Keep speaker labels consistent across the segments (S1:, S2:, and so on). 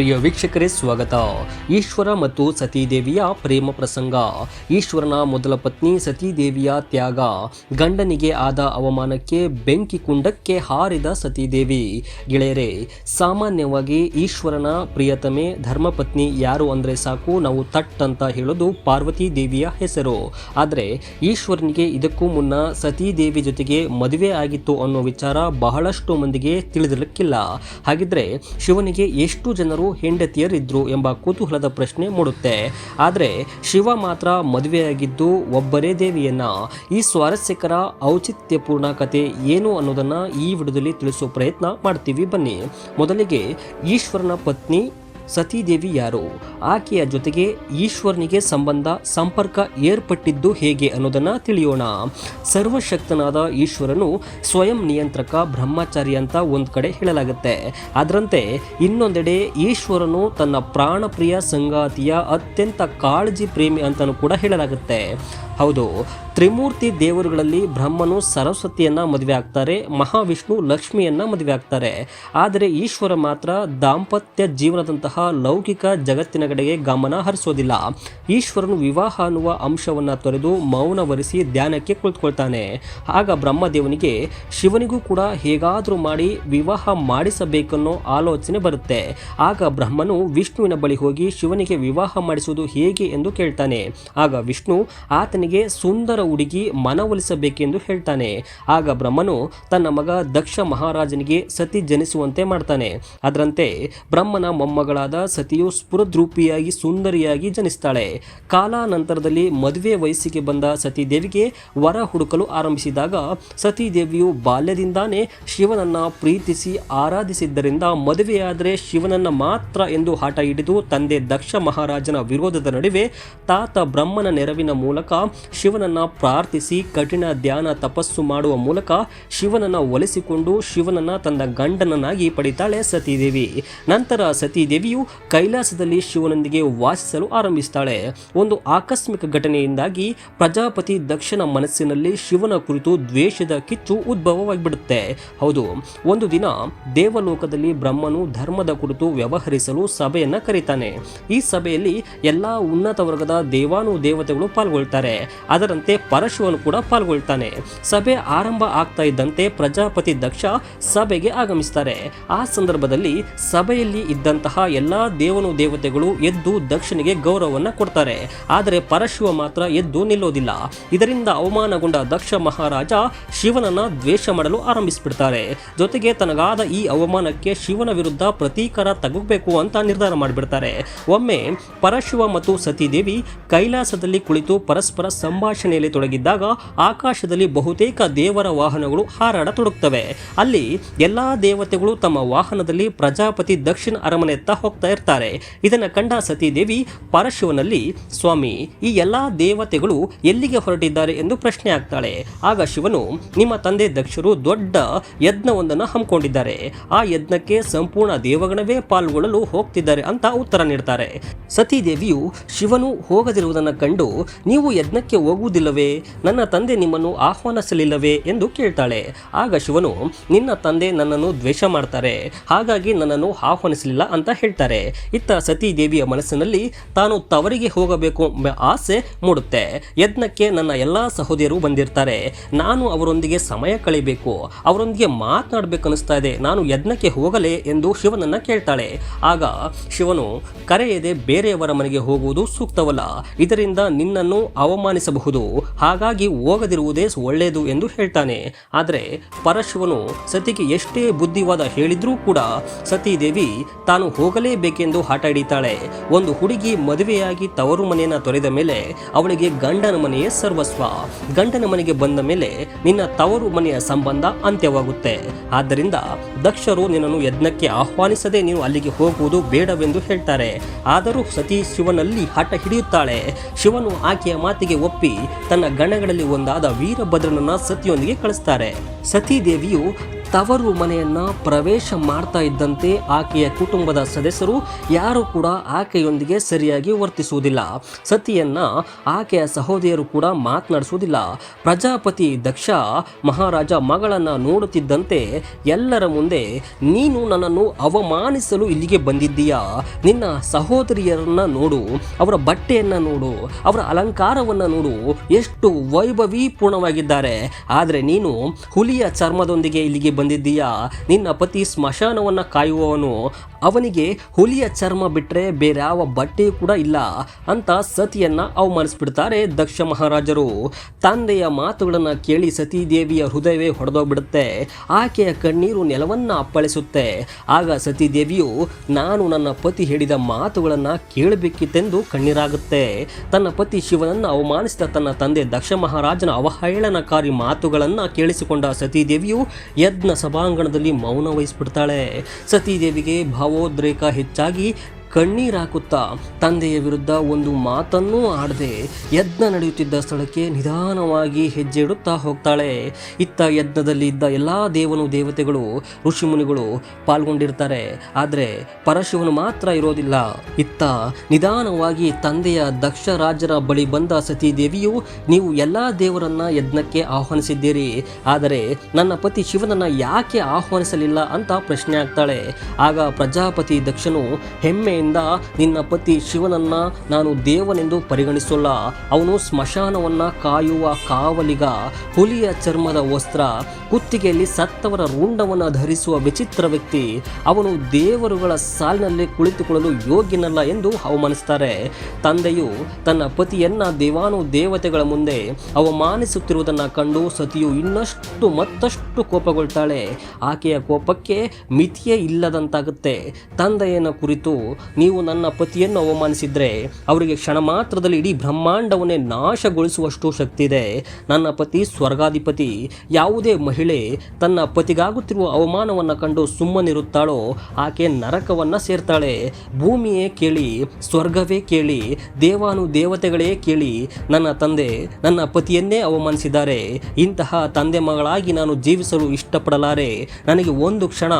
S1: ಪ್ರಿಯ ವೀಕ್ಷಕರೇ, ಸ್ವಾಗತ. ಈಶ್ವರ ಮತ್ತು ಸತೀದೇವಿಯ ಪ್ರೇಮ ಪ್ರಸಂಗ. ಈಶ್ವರನ ಮೊದಲ ಪತ್ನಿ ಸತೀದೇವಿಯ ತ್ಯಾಗ. ಗಂಡನಿಗೆ ಆದ ಅವಮಾನಕ್ಕೆ ಬೆಂಕಿ ಕುಂಡಕ್ಕೆ ಹಾರಿದ ಸತೀದೇವಿ. ಗೆಳೆಯರೇ, ಸಾಮಾನ್ಯವಾಗಿ ಈಶ್ವರನ ಪ್ರಿಯತಮೆ, ಧರ್ಮಪತ್ನಿ ಯಾರು ಅಂದರೆ ಸಾಕು, ನಾವು ತಟ್ ಅಂತ ಹೇಳೋದು ಪಾರ್ವತಿ ದೇವಿಯ ಹೆಸರು. ಆದರೆ ಈಶ್ವರನಿಗೆ ಇದಕ್ಕೂ ಮುನ್ನ ಸತೀದೇವಿ ಜೊತೆಗೆ ಮದುವೆ ಆಗಿತ್ತು ಅನ್ನೋ ವಿಚಾರ ಬಹಳಷ್ಟು ಮಂದಿಗೆ ತಿಳಿದಿರಲಿಕ್ಕಿಲ್ಲ. ಹಾಗಿದ್ರೆ ಶಿವನಿಗೆ ಎಷ್ಟು ಜನರು ಹೆಂಡತಿಯರಿದ್ರು ಎಂಬ ಕುತೂಹಲದ ಪ್ರಶ್ನೆ ಮೂಡುತ್ತೆ. ಆದರೆ ಶಿವ ಮಾತ್ರ ಮದುವೆಯಾಗಿದ್ದು ಒಬ್ಬರೇ ದೇವಿಯನ್ನ. ಈ ಸ್ವಾರಸ್ಯಕರ, ಔಚಿತ್ಯಪೂರ್ಣ ಕತೆ ಏನು ಅನ್ನೋದನ್ನ ಈ ವಿಡಿಯೋದಲ್ಲಿ ತಿಳಿಸೋ ಪ್ರಯತ್ನ ಮಾಡ್ತೀವಿ. ಬನ್ನಿ. ಮೊದಲಿಗೆ ಈಶ್ವರನ ಪತ್ನಿ ಸತೀದೇವಿ ಯಾರು? ಆಕೆಯ ಜೊತೆಗೆ ಈಶ್ವರನಿಗೆ ಸಂಬಂಧ, ಸಂಪರ್ಕ ಏರ್ಪಟ್ಟಿದ್ದು ಹೇಗೆ ಅನ್ನೋದನ್ನು ತಿಳಿಯೋಣ. ಸರ್ವಶಕ್ತನಾದ ಈಶ್ವರನು ಸ್ವಯಂ ನಿಯಂತ್ರಕ, ಬ್ರಹ್ಮಚಾರಿ ಅಂತ ಒಂದು ಕಡೆ ಹೇಳಲಾಗುತ್ತೆ. ಅದರಂತೆ ಇನ್ನೊಂದೆಡೆ ಈಶ್ವರನು ತನ್ನ ಪ್ರಾಣಪ್ರಿಯ ಸಂಗಾತಿಯ ಅತ್ಯಂತ ಕಾಳಜಿ ಪ್ರೇಮಿ ಅಂತಲೂ ಕೂಡ ಹೇಳಲಾಗುತ್ತೆ. ಹೌದು ತ್ರಿಮೂರ್ತಿ ದೇವರುಗಳಲ್ಲಿ ಬ್ರಹ್ಮನು ಸರಸ್ವತಿಯನ್ನ ಮದುವೆ ಆಗ್ತಾರೆ, ಮಹಾವಿಷ್ಣು ಲಕ್ಷ್ಮಿಯನ್ನ ಮದುವೆ ಆಗ್ತಾರೆ. ಆದರೆ ಈಶ್ವರ ಮಾತ್ರ ದಾಂಪತ್ಯ ಜೀವನದಂತಹ ಲೌಕಿಕ ಜಗತ್ತಿನ ಕಡೆಗೆ ಗಮನ ಹರಿಸೋದಿಲ್ಲ. ಈಶ್ವರನು ವಿವಾಹ ಅನ್ನುವ ಅಂಶವನ್ನು ತೊರೆದು ಮೌನವರಿಸಿ ಧ್ಯಾನಕ್ಕೆ ಕುಳಿತುಕೊಳ್ತಾನೆ. ಆಗ ಬ್ರಹ್ಮದೇವನಿಗೆ ಶಿವನಿಗೂ ಕೂಡ ಹೇಗಾದರೂ ಮಾಡಿ ವಿವಾಹ ಮಾಡಿಸಬೇಕನ್ನೋ ಆಲೋಚನೆ ಬರುತ್ತೆ. ಆಗ ಬ್ರಹ್ಮನು ವಿಷ್ಣುವಿನ ಬಳಿ ಹೋಗಿ ಶಿವನಿಗೆ ವಿವಾಹ ಮಾಡಿಸುವುದು ಹೇಗೆ ಎಂದು ಕೇಳ್ತಾನೆ. ಆಗ ವಿಷ್ಣು ಆತನಿಗೆ ಸುಂದರ ಹುಡುಗಿ ಮನವೊಲಿಸಬೇಕೆಂದು ಹೇಳ್ತಾನೆ. ಆಗ ಬ್ರಹ್ಮನು ತನ್ನ ಮಗ ದಕ್ಷ ಮಹಾರಾಜನಿಗೆ ಸತಿ ಜನಿಸುವಂತೆ ಮಾಡ್ತಾನೆ. ಅದರಂತೆ ಬ್ರಹ್ಮನ ಮೊಮ್ಮಗಳಾದ ಸತಿಯು ಸ್ಫುರದ್ರೂಪಿಯಾಗಿ ಸುಂದರಿಯಾಗಿ ಜನಿಸ್ತಾಳೆ. ಕಾಲಾನಂತರದಲ್ಲಿ ಮದುವೆ ವಯಸ್ಸಿಗೆ ಬಂದ ಸತೀದೇವಿಗೆ ವರ ಹುಡುಕಲು ಆರಂಭಿಸಿದಾಗ ಸತೀದೇವಿಯು ಬಾಲ್ಯದಿಂದಾನೇ ಶಿವನನ್ನ ಪ್ರೀತಿಸಿ ಆರಾಧಿಸಿದ್ದರಿಂದ ಮದುವೆಯಾದರೆ ಶಿವನನ್ನ ಮಾತ್ರ ಎಂದು ಹಠ ಹಿಡಿದು ತಂದೆ ದಕ್ಷ ಮಹಾರಾಜನ ವಿರೋಧದ ನಡುವೆ ತಾತ ಬ್ರಹ್ಮನ ನೆರವಿನ ಮೂಲಕ ಶಿವನನ್ನ ಪ್ರಾರ್ಥಿಸಿ ಕಠಿಣ ಧ್ಯಾನ ತಪಸ್ಸು ಮಾಡುವ ಮೂಲಕ ಶಿವನನ್ನ ಒಲಿಸಿಕೊಂಡು ಶಿವನನ್ನ ತನ್ನ ಗಂಡನನ್ನಾಗಿ ಪಡಿತಾಳೆ ಸತೀದೇವಿ. ನಂತರ ಸತೀದೇವಿಯು ಕೈಲಾಸದಲ್ಲಿ ಶಿವನೊಂದಿಗೆ ವಾಸಿಸಲು ಆರಂಭಿಸ್ತಾಳೆ. ಒಂದು ಆಕಸ್ಮಿಕ ಘಟನೆಯಿಂದಾಗಿ ಪ್ರಜಾಪತಿ ದಕ್ಷನ ಮನಸ್ಸಿನಲ್ಲಿ ಶಿವನ ಕುರಿತು ದ್ವೇಷದ ಕಿಚ್ಚು ಉದ್ಭವವಾಗಿಬಿಡುತ್ತೆ. ಹೌದು, ಒಂದು ದಿನ ದೇವಲೋಕದಲ್ಲಿ ಬ್ರಹ್ಮನು ಧರ್ಮದ ಕುರಿತು ವ್ಯವಹರಿಸಲು ಸಭೆಯನ್ನು ಕರೀತಾನೆ. ಈ ಸಭೆಯಲ್ಲಿ ಎಲ್ಲಾ ಉನ್ನತ ವರ್ಗದ ದೇವಾನು ದೇವತೆಗಳು ಪಾಲ್ಗೊಳ್ತಾರೆ. ಅದರಂತೆ ಪರಶುವನು ಕೂಡ ಪಾಲ್ಗೊಳ್ತಾನೆ. ಸಭೆ ಆರಂಭ ಆಗ್ತಾ ಇದ್ದಂತೆ ಪ್ರಜಾಪತಿ ದಕ್ಷ ಸಭೆಗೆ ಆಗಮಿಸ್ತಾರೆ. ಆ ಸಂದರ್ಭದಲ್ಲಿ ಸಭೆಯಲ್ಲಿ ಇದ್ದಂತಹ ಎಲ್ಲಾ ದೇವನು ದೇವತೆಗಳು ಎದ್ದು ದಕ್ಷನಿಗೆ ಗೌರವವನ್ನ ಕೊಡ್ತಾರೆ. ಆದರೆ ಪರಶುವ ಮಾತ್ರ ಎದ್ದು ನಿಲ್ಲೋದಿಲ್ಲ. ಇದರಿಂದ ಅವಮಾನಗೊಂಡ ದಕ್ಷ ಮಹಾರಾಜ ಶಿವನನ್ನ ದ್ವೇಷ ಮಾಡಲು ಆರಂಭಿಸಿಬಿಡ್ತಾರೆ. ಜೊತೆಗೆ ತನಗಾದ ಈ ಅವಮಾನಕ್ಕೆ ಶಿವನ ವಿರುದ್ಧ ಪ್ರತೀಕಾರ ತಗೋಬೇಕು ಅಂತ ನಿರ್ಧಾರ ಮಾಡಿಬಿಡ್ತಾರೆ. ಒಮ್ಮೆ ಪರಶುವ ಮತ್ತು ಸತೀದೇವಿ ಕೈಲಾಸದಲ್ಲಿ ಕುಳಿತು ಪರಸ್ಪರ ಸಂಭಾಷಣೆಯಲ್ಲಿ ತೊಡಗಿದ್ದಾಗ ಆಕಾಶದಲ್ಲಿ ಬಹುತೇಕ ದೇವರ ವಾಹನಗಳು ಹಾರಾಡತೊಡಗುತ್ತವೆ. ಅಲ್ಲಿ ಎಲ್ಲಾ ದೇವತೆಗಳು ತಮ್ಮ ವಾಹನದಲ್ಲಿ ಪ್ರಜಾಪತಿ ದಕ್ಷಿಣ ಅರಮನೆಯತ್ತ ಹೋಗ್ತಾ ಇರ್ತಾರೆ. ಇದನ್ನು ಕಂಡ ಸತೀದೇವಿ, ಪರಶಿವನಲ್ಲಿ, ಸ್ವಾಮಿ, ಈ ಎಲ್ಲಾ ದೇವತೆಗಳು ಎಲ್ಲಿಗೆ ಹೊರಟಿದ್ದಾರೆ ಎಂದು ಪ್ರಶ್ನೆ ಆಗ್ತಾಳೆ. ಆಗ ಶಿವನು, ನಿಮ್ಮ ತಂದೆ ದಕ್ಷರು ದೊಡ್ಡ ಯಜ್ಞವೊಂದನ್ನು ಹಮ್ಮಿಕೊಂಡಿದ್ದಾರೆ. ಆ ಯಜ್ಞಕ್ಕೆ ಸಂಪೂರ್ಣ ದೇವಗಣವೇ ಪಾಲ್ಗೊಳ್ಳಲು ಹೋಗ್ತಿದ್ದಾರೆ ಅಂತ ಉತ್ತರ ನೀಡ್ತಾರೆ. ಸತೀದೇವಿಯು, ಶಿವನು ಹೋಗದಿರುವುದನ್ನು ಕಂಡು, ನೀವು ಯಜ್ಞಕ್ಕೆ ಹೋಗುವುದಿಲ್ಲವೇ ನನ್ನ ತಂದೆ ನಿಮ್ಮನ್ನು ಆಹ್ವಾನಿಸಲಿಲ್ಲವೇ ಎಂದು ಕೇಳ್ತಾಳೆ. ಆಗ ಶಿವನು, ನಿನ್ನ ತಂದೆ ನನ್ನನ್ನು ದ್ವೇಷ ಮಾಡ್ತಾರೆ, ಹಾಗಾಗಿ ನನ್ನನ್ನು ಆಹ್ವಾನಿಸಲಿಲ್ಲ ಅಂತ ಹೇಳ್ತಾರೆ. ಇತ್ತ ಸತೀದೇವಿಯ ಮನಸ್ಸಿನಲ್ಲಿ ತಾನು ತವರಿಗೆ ಹೋಗಬೇಕು ಎಂಬ ಆಸೆ ಮೂಡುತ್ತೆ. ಯಜ್ಞಕ್ಕೆ ನನ್ನ ಎಲ್ಲ ಸಹೋದರರು ಬಂದಿರ್ತಾರೆ. ನಾನು ಅವರೊಂದಿಗೆ ಸಮಯ ಕಳೆಯಬೇಕು, ಅವರೊಂದಿಗೆ ಮಾತನಾಡಬೇಕು ಅನಿಸ್ತಾ ಇದೆ, ನಾನು ಯಜ್ಞಕ್ಕೆ ಹೋಗಲೇ ಎಂದು ಶಿವನನ್ನ ಕೇಳ್ತಾಳೆ. ಆಗ ಶಿವನು, ಕರೆಯದೆ ಬೇರೆಯವರ ಮನೆಗೆ ಹೋಗುವುದು ಸೂಕ್ತವಲ್ಲ, ಇದರಿಂದ ನಿನ್ನನ್ನು ಅವಮಾನಿಸಬಹುದು ಹಾಗಾಗಿ ಹೋಗದಿರುವುದೇ ಒಳ್ಳೆಯದು ಎಂದು ಹೇಳ್ತಾನೆ. ಆದರೆ ಪರಶಿವನು ಸತಿಗೆ ಎಷ್ಟೇ ಬುದ್ಧಿವಾದ ಹೇಳಿದ್ರೂ ಕೂಡ ಸತೀದೇವಿ ತಾನು ಹೋಗಲೇಬೇಕೆಂದು ಹಠ ಹಿಡಿತಾಳೆ. ಒಂದು ಹುಡುಗಿ ಮದುವೆಯಾಗಿ ತವರು ಮನೆಯನ್ನ ತೊರೆದ ಮೇಲೆ ಅವಳಿಗೆ ಗಂಡನ ಮನೆಯೇ ಸರ್ವಸ್ವ. ಗಂಡನ ಮನೆಗೆ ಬಂದ ಮೇಲೆ ನಿನ್ನ ತವರು ಮನೆಯ ಸಂಬಂಧ ಅಂತ್ಯವಾಗುತ್ತೆ. ಆದ್ದರಿಂದ ದಕ್ಷರು ನಿನ್ನನ್ನು ಯಜ್ಞಕ್ಕೆ ಆಹ್ವಾನಿಸದೆ ನೀನು ಅಲ್ಲಿಗೆ ಹೋಗುವುದು ಬೇಡವೆಂದು ಹೇಳ್ತಾರೆ. ಆದರೂ ಸತಿ ಶಿವನಲ್ಲಿ ಹಠ ಹಿಡಿಯುತ್ತಾಳೆ. ಶಿವನು ಆಕೆಯ ಮಾತಿಗೆ ಒಪ್ಪಿ ತನ್ನ ಗಣಗಳಲ್ಲಿ ಒಂದಾದ ವೀರಭದ್ರನನ್ನ ಸತಿಯೊಂದಿಗೆ ಕಳಿಸ್ತಾರೆ. ಸತೀದೇವಿಯು ತವರು ಮನೆಯನ್ನ ಪ್ರವೇಶ ಮಾಡ್ತಾ ಇದ್ದಂತೆ ಆಕೆಯ ಕುಟುಂಬದ ಸದಸ್ಯರು ಯಾರು ಕೂಡ ಆಕೆಯೊಂದಿಗೆ ಸರಿಯಾಗಿ ವರ್ತಿಸುವುದಿಲ್ಲ. ಸತಿಯನ್ನ ಆಕೆಯ ಸಹೋದರಿಯರು ಕೂಡ ಮಾತನಾಡಿಸುವುದಿಲ್ಲ. ಪ್ರಜಾಪತಿ ದಕ್ಷ ಮಹಾರಾಜ ಮಗಳನ್ನ ನೋಡುತ್ತಿದ್ದಂತೆ ಎಲ್ಲರ ಮುಂದೆ, ನೀನು ನನ್ನನ್ನು ಅವಮಾನಿಸಲು ಇಲ್ಲಿಗೆ ಬಂದಿದ್ದೀಯಾ? ನಿನ್ನ ಸಹೋದರಿಯರನ್ನ ನೋಡು, ಅವರ ಬಟ್ಟೆಯನ್ನ ನೋಡು, ಅವರ ಅಲಂಕಾರವನ್ನ ನೋಡು. ಎಷ್ಟು ವೈಭವೀಪೂರ್ಣವಾಗಿದ್ದಾರೆ. ಆದರೆ ನೀನು ಹುಲಿಯ ಚರ್ಮದೊಂದಿಗೆ ಇಲ್ಲಿಗೆ ಬಂದಿದ್ದೀಯಾ? ನಿನ್ನ ಪತಿ ಸ್ಮಶಾನವನ್ನ ಕಾಯುವವನು ಅವನಿಗೆ ಹುಲಿಯ ಚರ್ಮ ಬಿಟ್ಟರೆ ಬೇರ್ಯಾವ ಬಟ್ಟೆಯೂ ಕೂಡ ಇಲ್ಲ ಅಂತ ಸತಿಯನ್ನ ಅವಮಾನಿಸ್ಬಿಡ್ತಾರೆ ದಕ್ಷ ಮಹಾರಾಜರು. ತಂದೆಯ ಮಾತುಗಳನ್ನು ಕೇಳಿ ಸತೀದೇವಿಯ ಹೃದಯವೇ ಹೊಡೆದೋಗ್ಬಿಡುತ್ತೆ. ಆಕೆಯ ಕಣ್ಣೀರು ನೆಲವನ್ನ ಅಪ್ಪಳಿಸುತ್ತೆ. ಆಗ ಸತೀದೇವಿಯು, ನಾನು ನನ್ನ ಪತಿ ಹೇಳಿದ ಮಾತುಗಳನ್ನು ಕೇಳಬೇಕಿತ್ತೆಂದು ಕಣ್ಣೀರಾಗುತ್ತೆ. ತನ್ನ ಪತಿ ಶಿವನನ್ನು ಅವಮಾನಿಸಿದ ತನ್ನ ತಂದೆ ದಕ್ಷ ಮಹಾರಾಜನ ಅವಹೇಳನಕಾರಿ ಮಾತುಗಳನ್ನು ಕೇಳಿಸಿಕೊಂಡ ಸತೀದೇವಿಯು ಯಜ್ಞ ಸಭಾಂಗಣದಲ್ಲಿ ಮೌನ ವಹಿಸ್ಬಿಡ್ತಾಳೆ. ಸತೀದೇವಿಗೆ ಭಾವೋದ್ರೇಕ ಹೆಚ್ಚಾಗಿ ಕಣ್ಣೀರಾಕುತ್ತಾ ತಂದೆಯ ವಿರುದ್ಧ ಒಂದು ಮಾತನ್ನೂ ಆಡದೆ ಯಜ್ಞ ನಡೆಯುತ್ತಿದ್ದ ಸ್ಥಳಕ್ಕೆ ನಿಧಾನವಾಗಿ ಹೆಜ್ಜೆ ಇಡುತ್ತಾ ಹೋಗ್ತಾಳೆ. ಇತ್ತ ಯಜ್ಞದಲ್ಲಿ ಇದ್ದ ಎಲ್ಲ ದೇವನು ದೇವತೆಗಳು ಋಷಿಮುನಿಗಳು ಪಾಲ್ಗೊಂಡಿರ್ತಾರೆ. ಆದರೆ ಪರಶಿವನು ಮಾತ್ರ ಇರೋದಿಲ್ಲ. ಇತ್ತ ನಿಧಾನವಾಗಿ ತಂದೆಯ ದಕ್ಷ ರಾಜರ ಬಳಿ ಬಂದ ಸತೀದೇವಿಯು, ನೀವು ಎಲ್ಲ ದೇವರನ್ನ ಯಜ್ಞಕ್ಕೆ ಆಹ್ವಾನಿಸಿದ್ದೀರಿ. ಆದರೆ ನನ್ನ ಪತಿ ಶಿವನನ್ನ ಯಾಕೆ ಆಹ್ವಾನಿಸಲಿಲ್ಲ ಅಂತ ಪ್ರಶ್ನೆ ಆಗ್ತಾಳೆ. ಆಗ ಪ್ರಜಾಪತಿ ದಕ್ಷನು ಹೆಮ್ಮೆಯಿಂದ ನಿನ್ನ ಪತಿ ಶಿವನನ್ನ ನಾನು ದೇವನೆಂದು ಪರಿಗಣಿಸೋಲ್ಲ. ಅವನು ಸ್ಮಶಾನವನ್ನ ಕಾಯುವ ಕಾವಲಿಗ, ಹುಲಿಯ ಚರ್ಮದ ವಸ್ತ್ರ, ಕುತ್ತಿಗೆಯಲ್ಲಿ ಸತ್ತವರ ರುಂಡವನ್ನು ಧರಿಸುವ ವಿಚಿತ್ರ ವ್ಯಕ್ತಿ. ಅವನು ದೇವರುಗಳ ಸಾಲಿನಲ್ಲಿ ಕುಳಿತುಕೊಳ್ಳಲು ಯೋಗ್ಯನಲ್ಲ ಎಂದು ಅವಮಾನಿಸ್ತಾರೆ. ತಂದೆಯು ತನ್ನ ಪತಿಯನ್ನ ದೇವಾನು ದೇವತೆಗಳ ಮುಂದೆ ಅವಮಾನಿಸುತ್ತಿರುವುದನ್ನು ಕಂಡು ಸತಿಯು ಇನ್ನಷ್ಟು ಮತ್ತಷ್ಟು ಕೋಪಗೊಳ್ತಾಳೆ. ಆಕೆಯ ಕೋಪಕ್ಕೆ ಮಿತಿಯೇ ಇಲ್ಲದಂತಾಗುತ್ತೆ. ತಂದೆಯನ್ನ ಕುರಿತು ನೀವು ನನ್ನ ಪತಿಯನ್ನು ಅವಮಾನಿಸಿದ್ರೆ ಅವರಿಗೆ ಕ್ಷಣ ಮಾತ್ರದಲ್ಲಿ ಇಡೀ ಬ್ರಹ್ಮಾಂಡವನ್ನೇ ನಾಶಗೊಳಿಸುವಷ್ಟು ಶಕ್ತಿ ಇದೆ. ನನ್ನ ಪತಿ ಸ್ವರ್ಗಾಧಿಪತಿ. ಯಾವುದೇ ಮಹಿಳೆ ತನ್ನ ಪತಿಗಾಗುತ್ತಿರುವ ಅವಮಾನವನ್ನು ಕಂಡು ಸುಮ್ಮನಿರುತ್ತಾಳೋ, ಆಕೆ ನರಕವನ್ನು ಸೇರ್ತಾಳೆ. ಭೂಮಿಯೇ ಕೇಳಿ, ಸ್ವರ್ಗವೇ ಕೇಳಿ, ದೇವಾನು ದೇವತೆಗಳೇ ಕೇಳಿ, ನನ್ನ ತಂದೆ ನನ್ನ ಪತಿಯನ್ನೇ ಅವಮಾನಿಸಿದ್ದಾರೆ. ಇಂತಹ ತಂದೆ ಮಗಳಾಗಿ ನಾನು ಜೀವಿಸಲು ಇಷ್ಟಪಡಲಾರೆ. ನನಗೆ ಒಂದು ಕ್ಷಣ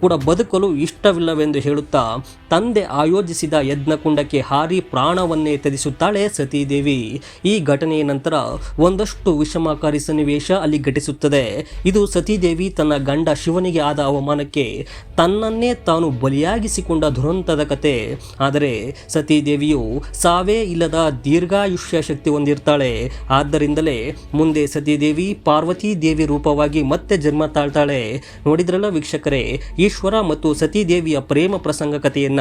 S1: ಕೂಡ ಬದುಕಲು ಇಷ್ಟವಿಲ್ಲವೆಂದು ಹೇಳುತ್ತಾ ತಂದೆ ಆಯೋಜಿಸಿದ ಯಜ್ಞಕುಂಡಕ್ಕೆ ಹಾರಿ ಪ್ರಾಣವನ್ನೇ ತ್ಯಜಿಸುತ್ತಾಳೆ ಸತೀದೇವಿ. ಈ ಘಟನೆಯ ನಂತರ ಒಂದಷ್ಟು ವಿಷಮಕಾರಿ ಸನ್ನಿವೇಶ ಅಲ್ಲಿ ಘಟಿಸುತ್ತದೆ. ಇದು ಸತೀದೇವಿ ತನ್ನ ಗಂಡ ಶಿವನಿಗೆ ಆದ ಅವಮಾನಕ್ಕೆ ತನ್ನನ್ನೇ ತಾನು ಬಲಿಯಾಗಿಸಿಕೊಂಡ ದುರಂತದ ಕತೆ. ಆದರೆ ಸತೀದೇವಿಯು ಸಾವೇ ಇಲ್ಲದ ದೀರ್ಘಾಯುಷ್ಯ ಶಕ್ತಿ ಹೊಂದಿರ್ತಾಳೆ. ಆದ್ದರಿಂದಲೇ ಮುಂದೆ ಸತೀದೇವಿ ಪಾರ್ವತಿ ದೇವಿ ರೂಪವಾಗಿ ಮತ್ತೆ ಜನ್ಮ ತಾಳ್ತಾಳೆ. ನೋಡಿದ್ರಲ್ಲ ವೀಕ್ಷಕರೇ, ಈಶ್ವರ ಮತ್ತು ಸತೀದೇವಿಯ ಪ್ರೇಮ ಪ್ರಸಂಗ ಕಥೆಯನ್ನ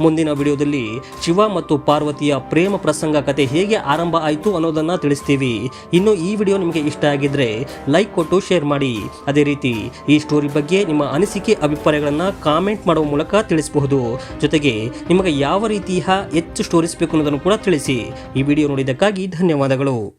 S1: ಮುಂದಿನ ವಿಡಿಯೋದಲ್ಲಿ ಶಿವ ಮತ್ತು ಪಾರ್ವತಿಯ ಪ್ರೇಮ ಪ್ರಸಂಗ ಕತೆ ಹೇಗೆ ಆರಂಭ ಆಯಿತು ಅನ್ನೋದನ್ನ ತಿಳಿಸ್ತೀವಿ. ಇನ್ನು ಈ ವಿಡಿಯೋ ನಿಮಗೆ ಇಷ್ಟ ಆಗಿದ್ರೆ ಲೈಕ್ ಕೊಟ್ಟು ಶೇರ್ ಮಾಡಿ. ಅದೇ ರೀತಿ ಈ ಸ್ಟೋರಿ ಬಗ್ಗೆ ನಿಮ್ಮ ಅನಿಸಿಕೆ, ಅಭಿಪ್ರಾಯಗಳನ್ನು ಕಾಮೆಂಟ್ ಮಾಡುವ ಮೂಲಕ ತಿಳಿಸಬಹುದು. ಜೊತೆಗೆ ನಿಮಗೆ ಯಾವ ರೀತಿಯ ಹೆಚ್ಚು ಸ್ಟೋರೀಸ್ ಬೇಕು ಅನ್ನೋದನ್ನು ಕೂಡ ತಿಳಿಸಿ. ಈ ವಿಡಿಯೋ ನೋಡಿದ್ದಕ್ಕಾಗಿ ಧನ್ಯವಾದಗಳು.